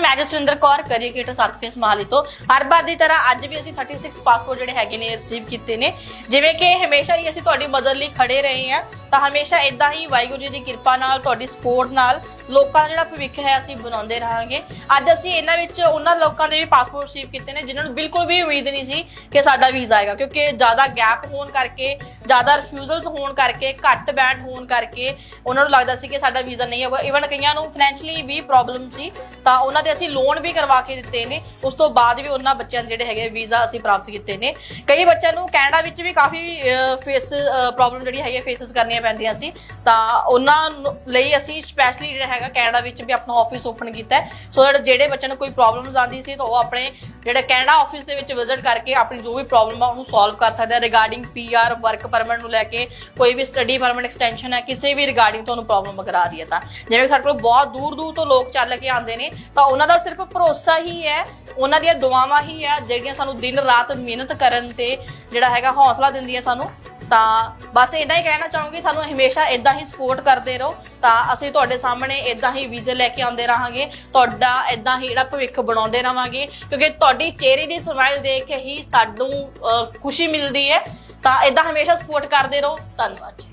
ਮੈਂ ਜਸਵਿੰਦਰ ਕੌਰ ਕਰੀਕੇਟਰ ਸੱਤ ਫੇਸ ਮਹਾਲੀ ਤੋਂ। ਹਰ ਵਾਰ ਦੀ ਤਰ੍ਹਾਂ ਅੱਜ ਵੀ ਅਸੀਂ 36 ਪਾਸਪੋਰਟ ਜਿਹੜੇ ਹੈਗੇ ਨੇ ਰਿਸੀਵ ਕੀਤੇ ਨੇ। ਜਿਵੇਂ ਕਿ ਹਮੇਸ਼ਾ ਹੀ ਅਸੀਂ ਤੁਹਾਡੀ ਮਦਦ ਲਈ ਖੜੇ ਰਹੇ ਹਾਂ। ਤਾਂ ਹਮੇਸ਼ਾ ਇਦਾਂ ਹੀ ਵਾਹਿਗੁਰੂ ਜੀ ਦੀ ਕਿਰਪਾ ਨਾਲ, ਤੁਹਾਡੀ ਸਪੋਰਟ ਨਾਲ ਲੋਕਾਂ ਦਾ ਜਿਹੜਾ ਭਵਿੱਖ ਹੈ ਅਸੀਂ ਬਣਾਉਂਦੇ ਰਹਾਂਗੇ। ਅੱਜ ਅਸੀਂ ਇਹਨਾਂ ਵਿੱਚ ਉਹਨਾਂ ਲੋਕਾਂ ਦੇ ਵੀ ਪਾਸਪੋਰਟ ਰਿਸੀਵ ਕੀਤੇ ਨੇ, ਜਿਨ੍ਹਾਂ ਨੂੰ ਬਿਲਕੁਲ ਵੀ ਉਮੀਦ ਨਹੀਂ ਸੀ ਕਿ ਸਾਡਾ ਵੀਜ਼ਾ ਆਏਗਾ, ਕਿਉਂਕਿ ਜ਼ਿਆਦਾ ਗੈਪ ਹੋਣ ਕਰਕੇ, ਜ਼ਿਆਦਾ ਰਿਫਿਊਜ਼ਲਸ ਹੋਣ ਕਰਕੇ, ਘੱਟ ਬੈਂਡ ਹੋਣ ਕਰਕੇ ਉਹਨਾਂ ਨੂੰ ਲੱਗਦਾ ਸੀ ਕਿ ਸਾਡਾ ਵੀਜ਼ਾ ਨਹੀਂ ਆਊਗਾ। ਇਵਨ ਕਈਆਂ ਨੂੰ ਫਾਈਨੈਂਸ਼ੀਅਲੀ ਵੀ ਪ੍ਰੋਬਲਮ ਸੀ, ਤਾਂ ਉਹਨਾਂ ਦੇ ਅਸੀਂ ਲੋਨ ਵੀ ਕਰਵਾ ਕੇ ਦਿੱਤੇ ਨੇ। ਉਸ ਤੋਂ ਬਾਅਦ ਵੀ ਉਹਨਾਂ ਬੱਚਿਆਂ ਦੇ ਜਿਹੜੇ ਹੈਗੇ ਵੀਜ਼ਾ ਅਸੀਂ ਪ੍ਰਾਪਤ ਕੀਤੇ ਨੇ। ਕਈ ਬੱਚਿਆਂ ਨੂੰ ਕੈਨੇਡਾ ਵਿੱਚ ਵੀ ਕਾਫੀ ਫੇਸ ਪ੍ਰੋਬਲਮ ਜਿਹੜੀ ਹੈਗੀ ਫੇਸਸ ਕਰਨੀਆਂ ਪੈਂਦੀਆਂ ਸੀ, ਤਾਂ ਉਹਨਾਂ ਨੂੰ- ਲਈ ਅਸੀਂ ਸਪੈਸ਼ਲੀ ਜਿਹੜਾ ਹੈਗਾ ਕੈਨੇਡਾ ਵਿੱਚ ਵੀ ਆਪਣਾ ਆਫਿਸ ਓਪਨ ਕੀਤਾ ਸੋ ਦੈਟ ਜਿਹੜੇ ਬੱਚਿਆਂ ਨੂੰ ਕੋਈ ਪ੍ਰੋਬਲਮਸ ਆਉਂਦੀ ਸੀ ਤਾਂ ਉਹ ਆਪਣੇ ਜਿਹੜੇ ਕੈਨੇਡਾ ਆਫਿਸ ਦੇ ਵਿੱਚ ਵਿਜ਼ਿਟ ਕਰਕੇ ਆਪਣੀ ਜੋ ਵੀ ਪ੍ਰੋਬਲਮ ਆ ਉਹਨੂੰ ਸੋਲਵ ਕਰ ਸਕਦੇ ਆ। ਰਿਗਾਰਡਿੰਗ ਪੀਆਰ ਵਰਕ ਪਰਮਿਟ ਨੂੰ ਲੈ ਕੇ ਕੋਈ ਵੀ ਸਟੱਡੀ ਪਰਮਿਟ ਐਕਸਟੈਂਸ਼ਨ ਹੈ, ਕਿਸੇ ਵੀ ਰਿਗਾਰਡਿੰਗ ਤੁਹਾਨੂੰ ਪ੍ਰੋਬਲਮ ਅਗਰ ਆ ਰਹੀ ਹੈ ਤਾਂ। ਜਿਵੇਂ ਸਾਡੇ ਕੋਲ ਬਹੁਤ ਦੂਰ ਦੂਰ ਤੋਂ ਲੋਕ ਚੱਲ ਕੇ ਆਉਂਦੇ ਨੇ, ਤਾਂ ਉਹਨਾਂ ਦਾ ਸਿਰਫ ਭਰੋਸਾ ਹੀ ਹੈ, ਉਹਨਾਂ ਦੀਆਂ ਦੁਆਵਾਂ ਹੀ ਆ ਜਿਹੜੀਆਂ ਸਾਨੂੰ ਦਿਨ ਰਾਤ ਮਿਹਨਤ ਕਰਨ ਤੇ ਜਿਹੜਾ ਹੈਗਾ ਹੌਸਲਾ ਦਿੰਦੀਆਂ ਸਾਨੂੰ। ਤਾਂ ਬਸ ਇਦਾਂ ਹੀ ਕਹਿਣਾ ਚਾਹੂੰਗੀ, ਤੁਹਾਨੂੰ ਹਮੇਸ਼ਾ ਇਦਾਂ ਹੀ ਸਪੋਰਟ ਕਰਦੇ ਰਹੋ। ਤਾਂ ਅਸੀਂ ਤੁਹਾਡੇ ਸਾਹਮਣੇ ਇਦਾਂ ਹੀ ਵੀਜ਼ੇ ਲੈ ਕੇ ਆਉਂਦੇ ਰਹਾਂਗੇ। ਤੁਹਾਡਾ ਇਦਾਂ ਹੀ ਜਿਹੜਾ ਭਵਿੱਖ ਬਣਾਉਂਦੇ ਰਹਾਂਗੇ। ਕਿਉਂਕਿ ਤੁਹਾਡੀ ਚਿਹਰੇ ਦੀ ਸਮਾਈਲ ਦੇਖ ਕੇ ਹੀ ਸਾਨੂੰ ਖੁਸ਼ੀ ਮਿਲਦੀ ਹੈ। ਤਾਂ ਇਦਾਂ ਹਮੇਸ਼ਾ ਸਪੋਰਟ ਕਰਦੇ ਰਹੋ। ਧੰਨਵਾਦ ਜੀ।